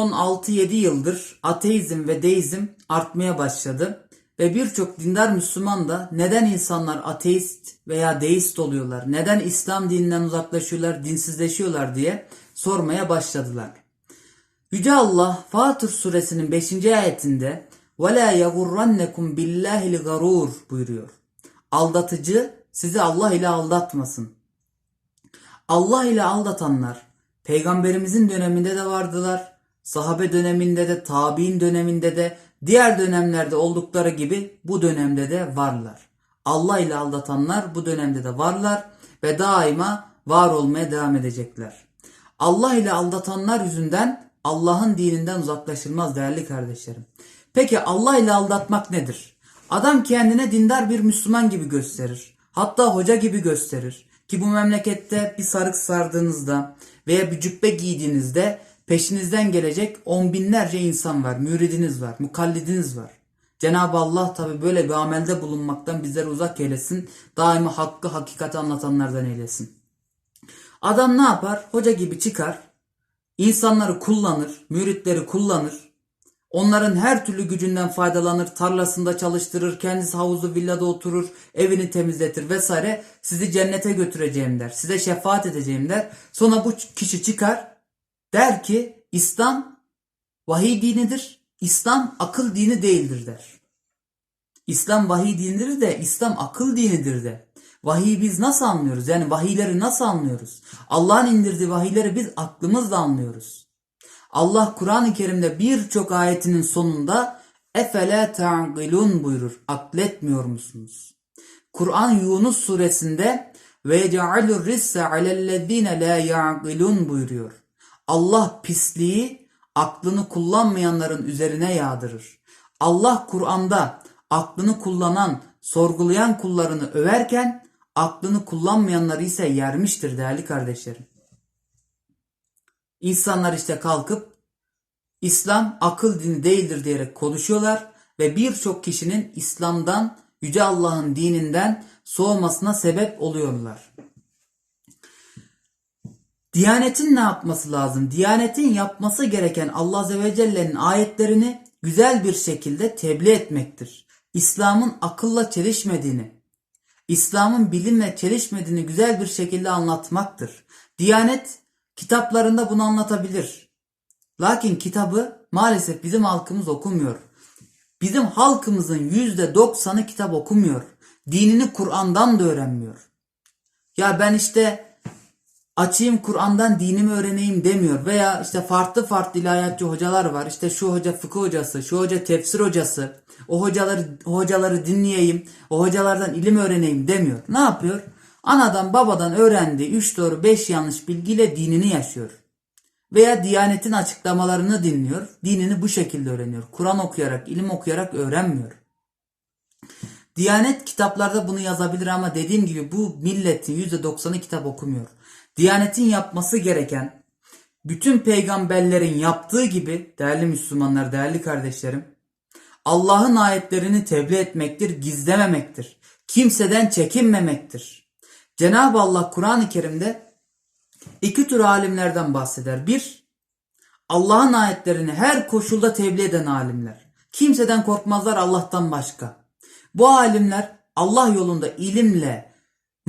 Son 6-7 yıldır ateizm ve deizm artmaya başladı ve birçok dindar Müslüman da neden insanlar ateist veya deist oluyorlar, neden İslam dininden uzaklaşıyorlar, dinsizleşiyorlar diye sormaya başladılar. Yüce Allah Fatır suresinin 5. ayetinde وَلَا يَغُرَّنَّكُمْ بِاللّٰهِ الْغَرُورِ buyuruyor. Aldatıcı sizi Allah ile aldatmasın. Allah ile aldatanlar peygamberimizin döneminde de vardılar. Sahabe döneminde de, tabi'in döneminde de, diğer dönemlerde oldukları gibi bu dönemde de varlar. Allah ile aldatanlar bu dönemde de varlar ve daima var olmaya devam edecekler. Allah ile aldatanlar yüzünden Allah'ın dininden uzaklaşılmaz değerli kardeşlerim. Peki Allah ile aldatmak nedir? Adam kendine dindar bir Müslüman gibi gösterir. Hatta hoca gibi gösterir. Ki bu memlekette bir sarık sardığınızda veya bir cübbe giydiğinizde peşinizden gelecek on binlerce insan var. Müridiniz var, mukallidiniz var. Cenab-ı Allah tabi böyle bir amelde bulunmaktan bizleri uzak eylesin. Daima hakkı hakikati anlatanlardan eylesin. Adam ne yapar? Hoca gibi çıkar. insanları kullanır, müritleri kullanır. Onların her türlü gücünden faydalanır, tarlasında çalıştırır, kendisi havuzlu villada oturur, evini temizletir vesaire. Sizi cennete götüreceğim der, size şefaat edeceğim der. Sonra bu kişi çıkar, der ki İslam vahiy dinidir, İslam akıl dini değildir der. İslam vahiy dinidir de İslam akıl dinidir de. Vahiy biz nasıl anlıyoruz? Yani vahiyleri nasıl anlıyoruz? Allah'ın indirdiği vahiyleri biz aklımızla anlıyoruz. Allah Kur'an-ı Kerim'de birçok ayetinin sonunda efele ta'gilun buyurur. Akletmiyor musunuz? Kur'an Yunus suresinde ve yec'alur risse alellezine la ya'gilun buyuruyor. Allah pisliği aklını kullanmayanların üzerine yağdırır. Allah Kur'an'da aklını kullanan, sorgulayan kullarını överken aklını kullanmayanları ise yermiştir değerli kardeşlerim. İnsanlar işte kalkıp İslam akıl dini değildir diyerek konuşuyorlar ve birçok kişinin İslam'dan, Yüce Allah'ın dininden soğumasına sebep oluyorlar. Diyanetin ne yapması lazım? Diyanetin yapması gereken Allah Azze ve Celle'nin ayetlerini güzel bir şekilde tebliğ etmektir. İslam'ın akılla çelişmediğini, İslam'ın bilimle çelişmediğini güzel bir şekilde anlatmaktır. Diyanet kitaplarında bunu anlatabilir. Lakin kitabı maalesef bizim halkımız okumuyor. Bizim halkımızın yüzde doksanı kitap okumuyor. Dinini Kur'an'dan da öğrenmiyor. Ya ben işte açayım Kur'an'dan dinimi öğreneyim demiyor. Veya işte farklı farklı ilahiyatçı hocalar var. İşte şu hoca fıkıh hocası, şu hoca tefsir hocası. O hocaları, o hocaları dinleyeyim, o hocalardan ilim öğreneyim demiyor. Ne yapıyor? Anadan babadan öğrendiği 3 doğru 5 yanlış bilgiyle dinini yaşıyor. Veya Diyanet'in açıklamalarını dinliyor. Dinini bu şekilde öğreniyor. Kur'an okuyarak, ilim okuyarak öğrenmiyor. Diyanet kitaplarda bunu yazabilir ama dediğim gibi bu milletin %90'ı kitap okumuyor. Diyanetin yapması gereken bütün peygamberlerin yaptığı gibi değerli Müslümanlar, değerli kardeşlerim Allah'ın ayetlerini tebliğ etmektir, gizlememektir. Kimseden çekinmemektir. Cenab-ı Allah Kur'an-ı Kerim'de iki tür alimlerden bahseder. Bir, Allah'ın ayetlerini her koşulda tebliğ eden alimler. Kimseden korkmazlar Allah'tan başka. Bu alimler Allah yolunda ilimle,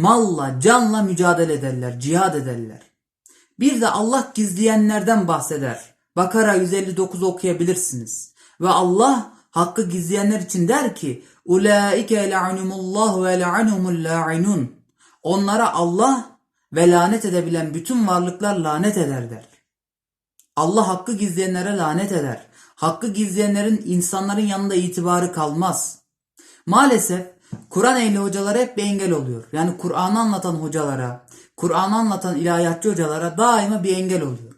malla, canla mücadele ederler, cihad ederler. Bir de Allah gizleyenlerden bahseder. Bakara 159 okuyabilirsiniz. Ve Allah hakkı gizleyenler için der ki Ulaike la'anumullah ve la'anumul la'inun. Onlara Allah ve lanet edebilen bütün varlıklar lanet eder der. Allah hakkı gizleyenlere lanet eder. Hakkı gizleyenlerin insanların yanında itibarı kalmaz. Maalesef Kur'an ehli hocalara hep bir engel oluyor. Yani Kur'an'ı anlatan hocalara, Kur'an'ı anlatan ilahiyatçı hocalara daima bir engel oluyor.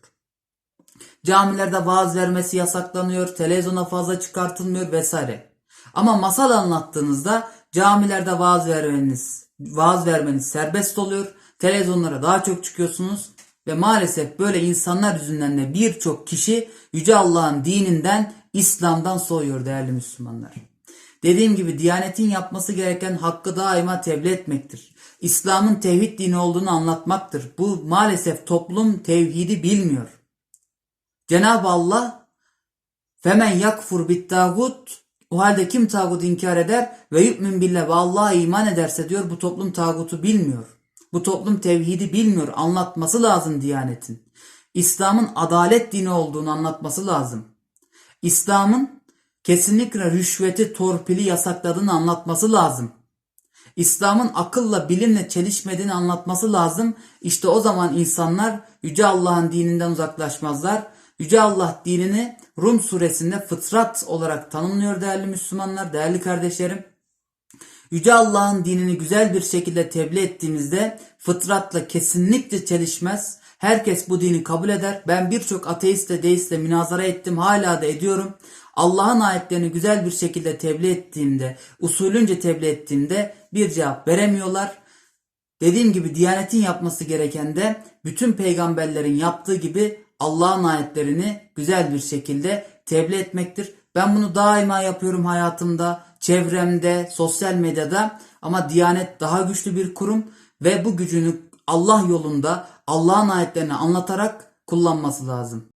Camilerde vaaz vermesi yasaklanıyor, televizyona fazla çıkartılmıyor vesaire. Ama masal anlattığınızda camilerde vaaz vermeniz, vaaz vermeniz serbest oluyor. Televizyonlara daha çok çıkıyorsunuz ve maalesef böyle insanlar yüzünden de birçok kişi Yüce Allah'ın dininden, İslam'dan soğuyor değerli Müslümanlar. Dediğim gibi Diyanet'in yapması gereken hakkı daima tebliğ etmektir. İslam'ın tevhid dini olduğunu anlatmaktır. Bu maalesef toplum tevhidi bilmiyor. Cenab-ı Allah Femen yakfur bit tağut o halde kim tağut inkar eder ve yu'min billah ve Allah'a iman ederse diyor bu toplum tağutu bilmiyor. Bu toplum tevhidi bilmiyor. Anlatması lazım Diyanet'in. İslam'ın adalet dini olduğunu anlatması lazım. İslam'ın kesinlikle rüşveti, torpili yasakladığını anlatması lazım. İslam'ın akılla, bilimle çelişmediğini anlatması lazım. İşte o zaman insanlar Yüce Allah'ın dininden uzaklaşmazlar. Yüce Allah dinini Rum suresinde fıtrat olarak tanımlıyor değerli Müslümanlar, değerli kardeşlerim. Yüce Allah'ın dinini güzel bir şekilde tebliğ ettiğimizde fıtratla kesinlikle çelişmez. Herkes bu dini kabul eder. Ben birçok ateistle deistle münazara ettim. Hala da ediyorum. Allah'ın ayetlerini güzel bir şekilde tebliğ ettiğimde, usulünce tebliğ ettiğimde bir cevap veremiyorlar. Dediğim gibi Diyanet'in yapması gereken de bütün peygamberlerin yaptığı gibi Allah'ın ayetlerini güzel bir şekilde tebliğ etmektir. Ben bunu daima yapıyorum hayatımda, çevremde, sosyal medyada ama Diyanet daha güçlü bir kurum ve bu gücünü Allah yolunda Allah'ın ayetlerini anlatarak kullanması lazım.